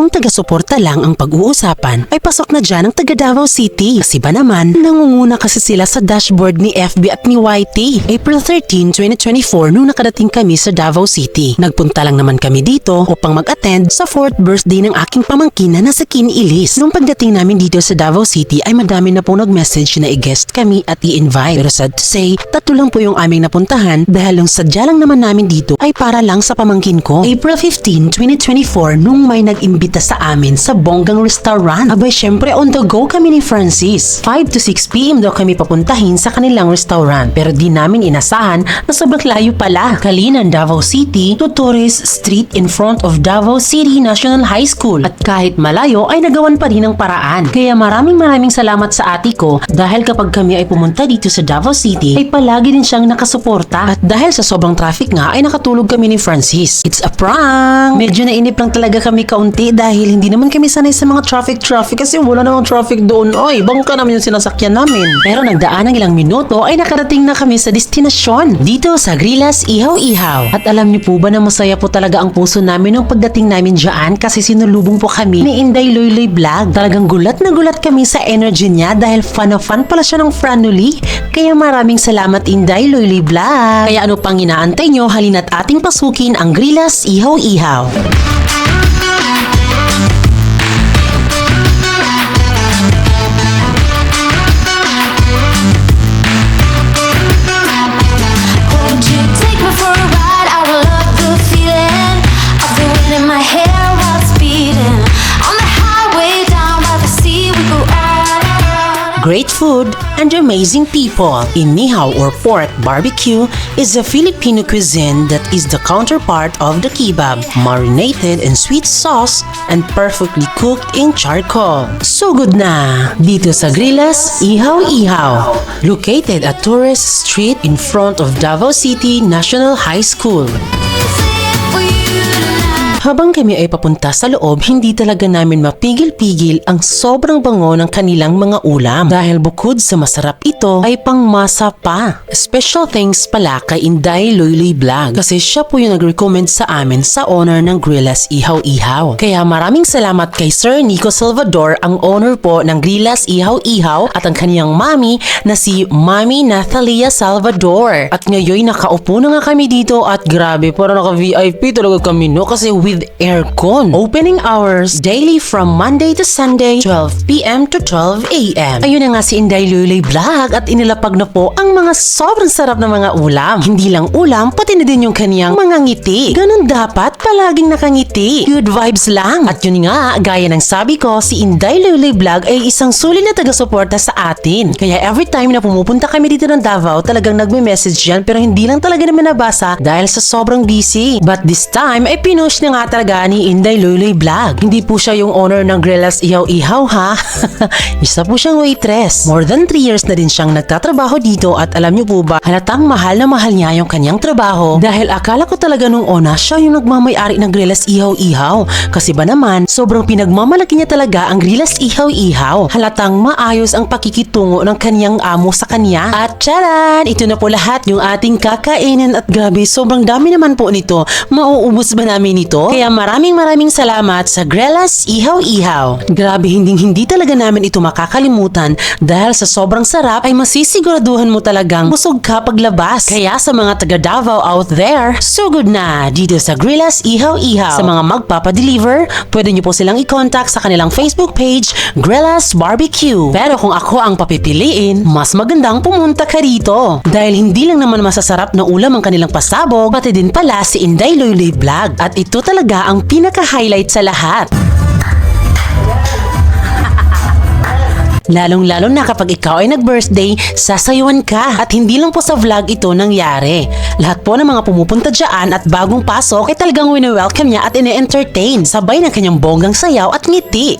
kung taga-suporta lang ang pag-uusapan, ay pasok na dyan ang taga Davao City. Kasi ba naman, nangunguna kasi sila sa dashboard ni FB at ni YT. April 13, 2024 nung nakadating kami sa Davao City. Nagpunta lang naman kami dito upang mag-attend sa 4th birthday ng aking pamangkin na nasa Kiniilis. Nung pagdating namin dito sa Davao City ay madami na pong nag-message na i-guest kami at i-invite. Pero sad to say, tatlo lang po yung aming napuntahan dahil yung sadya lang naman namin dito ay para lang sa pamangkin ko. April 15, 2024 nung may nag-imbita sa amin sa bonggang restaurant. Abay syempre on the go kami ni Francis. 5 to 6 p.m. daw kami papuntahin sa kanilang restaurant pero di namin inasahan na sobrang layo pala. Kalinan, Davao City to Torres Street in front of Davao City National High School. At kahit malayo ay nagawan pa rin ng paraan. Kaya maraming maraming salamat sa ate ko dahil kapag kami ay pumunta dito sa Davao City ay palagi din siyang nakasuporta. At dahil sa sobrang traffic nga ay nakatulog kami ni Francis. It's a prank! Medyo nainip lang talaga kami kaunti dahil hindi naman kami sanay sa mga traffic-traffic kasi wala namang traffic doon. Ay, bangka naman yung sinasakyan namin. Pero nagdaan ng ilang minuto ay nakarating na kami sa destinasyon dito sa Grilas Ihaw-Ihaw. At alam niyo po ba na masaya po talaga ang puso namin nung pagdating namin dyan kasi sinulubong po kami ni Inday Loyloy Vlog. Talagang gulat na gulat kami sa energy niya dahil fan na fan pala siya ng Franuli. Kaya maraming salamat Inday Loyloy Vlog. Kaya ano pang inaantay nyo, halina't ating pasukin ang Grilas Ihaw-Ihaw. Great food and amazing people. Inihaw or pork barbecue is a Filipino cuisine that is the counterpart of the kebab, marinated in sweet sauce and perfectly cooked in charcoal. So good na! Dito sa Grilas, Ihaw Ihaw. Located at Torres Street in front of Davao City National High School. Habang kami ay papunta sa loob, hindi talaga namin mapigil-pigil ang sobrang bango ng kanilang mga ulam. Dahil bukod sa masarap ito, ay pangmasa pa. Special thanks pala kay Inday Loyloy Vlog kasi siya po yung nag-recommend sa amin sa owner ng Grillas Ihaw Ihaw. Kaya maraming salamat kay Sir Nico Salvador, ang owner po ng Grillas Ihaw Ihaw at ang kaniyang mami na si Mami Nathalia Salvador. At ngayon nakaupo na nga kami dito at grabe, parang naka-VIP talaga kami no kasi with aircon. Opening hours daily from Monday to Sunday, 12pm to 12am. Ayun na nga si Inday Lulay Vlog at inilapag na po ang mga sobrang sarap na mga ulam. Hindi lang ulam, pati na din yung kaniyang mga ngiti. Ganun dapat, palaging nakangiti. Good vibes lang. At yun nga, gaya ng sabi ko, si Inday Lulay Vlog ay isang sulit na taga-suporta sa atin. Kaya every time na pumupunta kami dito ng Davao, talagang nagme-message yan pero hindi lang talaga namin nabasa dahil sa sobrang busy. But this time ay pinush na nga talaga ni Inday Luluy Vlog. Hindi po siya yung owner ng Grillas Ihaw Ihaw ha. Isa po siyang waitress. More than 3 years na din siyang nagtatrabaho dito at alam niyo po ba, halatang mahal na mahal niya yung kanyang trabaho dahil akala ko talaga nung una siya yung nagmamayari ng Grillas Ihaw Ihaw. Kasi ba naman, sobrang pinagmamalaki niya talaga ang Grillas Ihaw Ihaw. Halatang maayos ang pakikitungo ng kanyang amo sa kanya. At charan! Ito na po lahat yung ating kakainin at grabe, sobrang dami naman po nito. Mauubos ba namin ito? Kaya maraming maraming salamat sa Grelas Ihaw Ihaw. Grabe, hindi hindi talaga namin ito makakalimutan dahil sa sobrang sarap ay masisiguraduhan mo talagang busog ka paglabas. Kaya sa mga taga Davao out there, so good na dito sa Grelas Ihaw Ihaw. Sa mga magpapadeliver, pwede niyo po silang i-contact sa kanilang Facebook page, Grelas Barbecue. Pero kung ako ang papipiliin, mas magandang pumunta ka rito. Dahil hindi lang naman masasarap na ulam ang kanilang pasabog, pati din pala si Inday Loyloy Vlog. At ito talaga ang pinaka-highlight sa lahat. Lalong-lalo na kapag ikaw ay nag-birthday, sasayuan ka. At hindi lang po sa vlog ito nangyari. Lahat po ng mga pumupunta dyan at bagong pasok ay talagang wini-welcome niya at ine-entertain. Sabay ng kanyang bonggang sayaw at ngiti.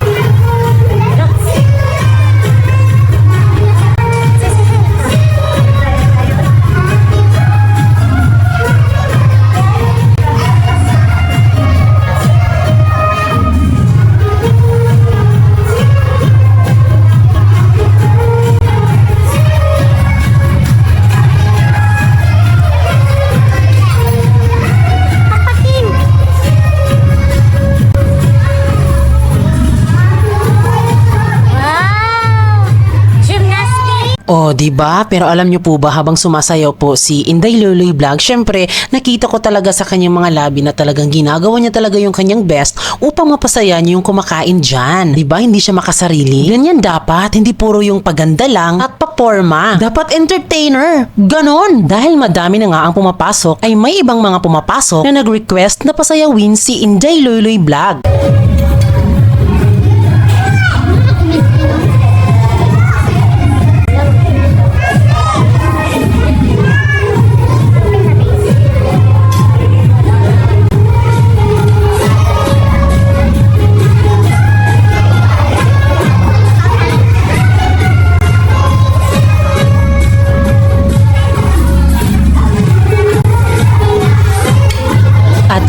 Oh, 'di ba? Pero alam niyo po ba habang sumasayaw po si Inday Luloy Vlog, syempre nakita ko talaga sa kanyang mga labi na talagang ginagawa niya talaga yung kanyang best upang mapasaya niyo yung kumakain diyan. 'Di ba? Hindi siya makasarili. Ganyan dapat, hindi puro yung paganda lang at paporma. Dapat entertainer. Ganon. Dahil madami na nga ang pumapasok, ay may ibang mga pumapasok na nag-request na pasayawin si Inday Luloy Vlog.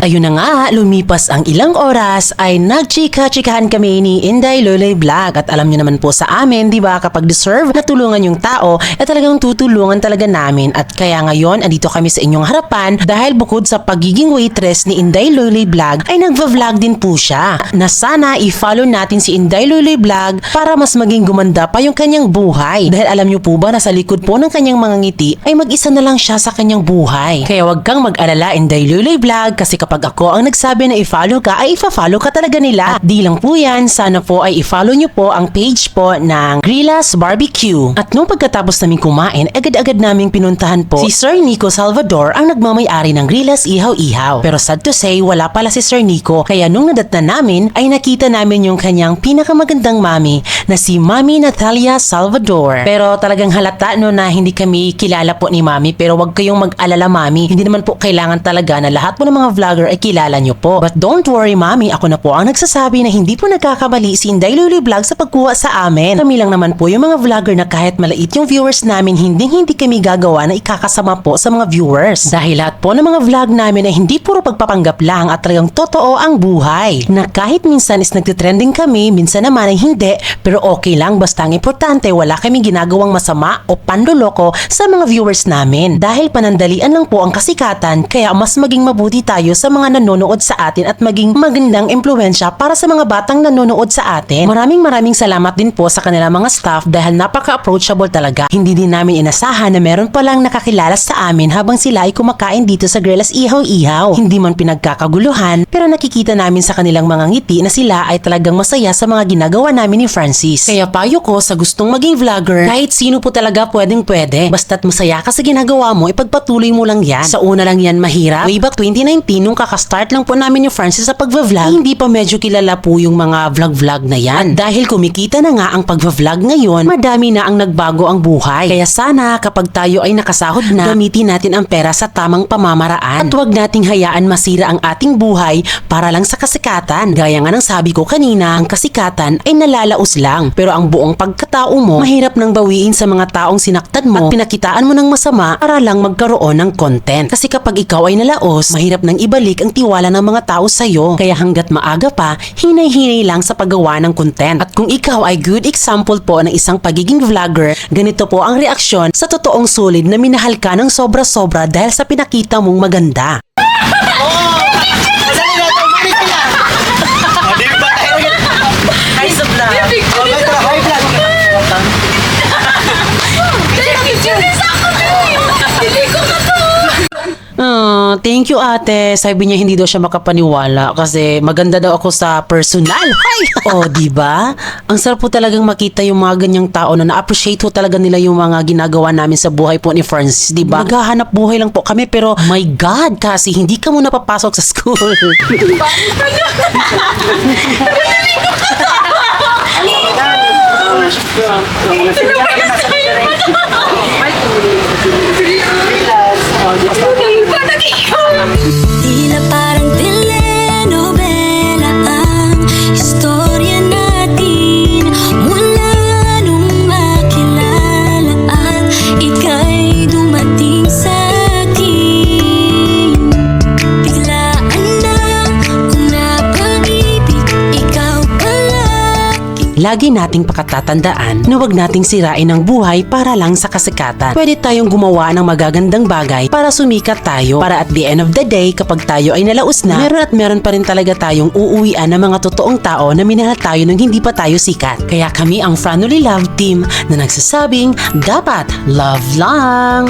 Ayun na nga, lumipas ang ilang oras ay nagchika-chikahan kami ni Inday Loloy Vlog. At alam niyo naman po sa amin, di ba, kapag deserve na tulungan yung tao, eh talagang tutulungan talaga namin. At kaya ngayon, andito kami sa inyong harapan dahil bukod sa pagiging waitress ni Inday Loloy Vlog, ay nagva-vlog din po siya. Na sana i-follow natin si Inday Loloy Vlog para mas maging gumanda pa yung kanyang buhay. Dahil alam niyo po ba na sa likod po ng kanyang mga ngiti ay mag-isa na lang siya sa kanyang buhay. Kaya wag kang mag-alala Inday Luloy Vlog kasi kapag ako ang nagsabi na i-follow ka ay i-follow ka talaga nila. At di lang po yan, sana po ay i-follow niyo po ang page po ng Grillas Barbecue. At nung pagkatapos namin kumain, agad-agad naming pinuntahan po si Sir Nico Salvador ang nagmamayari ng Grillas Ihaw Ihaw. Pero sad to say, wala pala si Sir Nico kaya nung nadatna namin ay nakita namin yung kanyang pinakamagandang mami na si Mami Natalia Salvador. Pero talagang halata no na hindi kami kilala po ni Mami pero wag kayong mag-alala Mami. Hindi naman po kailangan talaga na lahat po ng mga vlogger ay kilala nyo po. But don't worry Mami, ako na po ang nagsasabi na hindi po nagkakamali si Inday Luli Vlog sa pagkuha sa amin. Kami lang naman po yung mga vlogger na kahit malait yung viewers namin, hindi hindi kami gagawa na ikakasama po sa mga viewers. Dahil lahat po ng mga vlog namin ay hindi puro pagpapanggap lang at talagang totoo ang buhay. Na kahit minsan is nagtitrending kami, minsan naman ay hindi, pero okay lang basta ang importante wala kami ginagawang masama o pandoloko sa mga viewers namin. Dahil panandalian lang po ang kasikatan, kaya mas maging mabuti tayo sa mga nanonood sa atin at maging magandang impluensya para sa mga batang nanonood sa atin. Maraming maraming salamat din po sa kanila mga staff dahil napaka-approachable talaga. Hindi din namin inasahan na meron palang nakakilala sa amin habang sila ay kumakain dito sa Grelas Ihaw-Ihaw. Hindi man pinagkakaguluhan pero nakikita namin sa kanilang mga ngiti na sila ay talagang masaya sa mga ginagawa namin ni Francis. Kaya payo ko sa gustong maging vlogger, kahit sino po talaga pwedeng pwede. Basta't masaya ka sa ginagawa mo, ipagpatuloy mo lang yan. Sa una lang yan mahirap. Way back 2019, nung kakastart lang po namin ni Francis sa pagva-vlog, hindi pa medyo kilala po yung mga vlog-vlog na yan. At dahil kumikita na nga ang pagva-vlog ngayon, madami na ang nagbago ang buhay. Kaya sana kapag tayo ay nakasahod na, gamitin natin ang pera sa tamang pamamaraan. At huwag nating hayaan masira ang ating buhay para lang sa kasikatan. Gaya nga ng sabi ko kanina, ang kasikatan ay nalalaos lang. Pero ang buong pagkatao mo, mahirap nang bawiin sa mga taong sinaktan mo at pinakitaan mo ng masama para lang magkaroon ng content. Kasi kapag ikaw ay nalaos, mahirap nang ibalik ang tiwala ng mga tao sa'yo. Kaya hanggat maaga pa, hinay-hinay lang sa paggawa ng content. At kung ikaw ay good example po ng isang pagiging vlogger, ganito po ang reaksyon sa totoong solid na minahal ka ng sobra-sobra dahil sa pinakita mong maganda. Di Ah, thank you ate. Sabi niya hindi daw siya makapaniwala kasi maganda daw ako sa personal. Ay! oh, di ba? Ang sarap po talagang makita yung mga ganyang tao na na-appreciate po talaga nila yung mga ginagawa namin sa buhay po ni Francis, di ba? Naghahanap buhay lang po kami pero my God, kasi hindi ka muna papasok sa school. Tila lagi nating pakatatandaan na wag nating sirain ang buhay para lang sa kasikatan. Pwede tayong gumawa ng magagandang bagay para sumikat tayo. Para at the end of the day, kapag tayo ay nalaos na, meron at meron pa rin talaga tayong uuwian ng mga totoong tao na minahal tayo nung hindi pa tayo sikat. Kaya kami ang Franoli Love Team na nagsasabing, dapat love lang!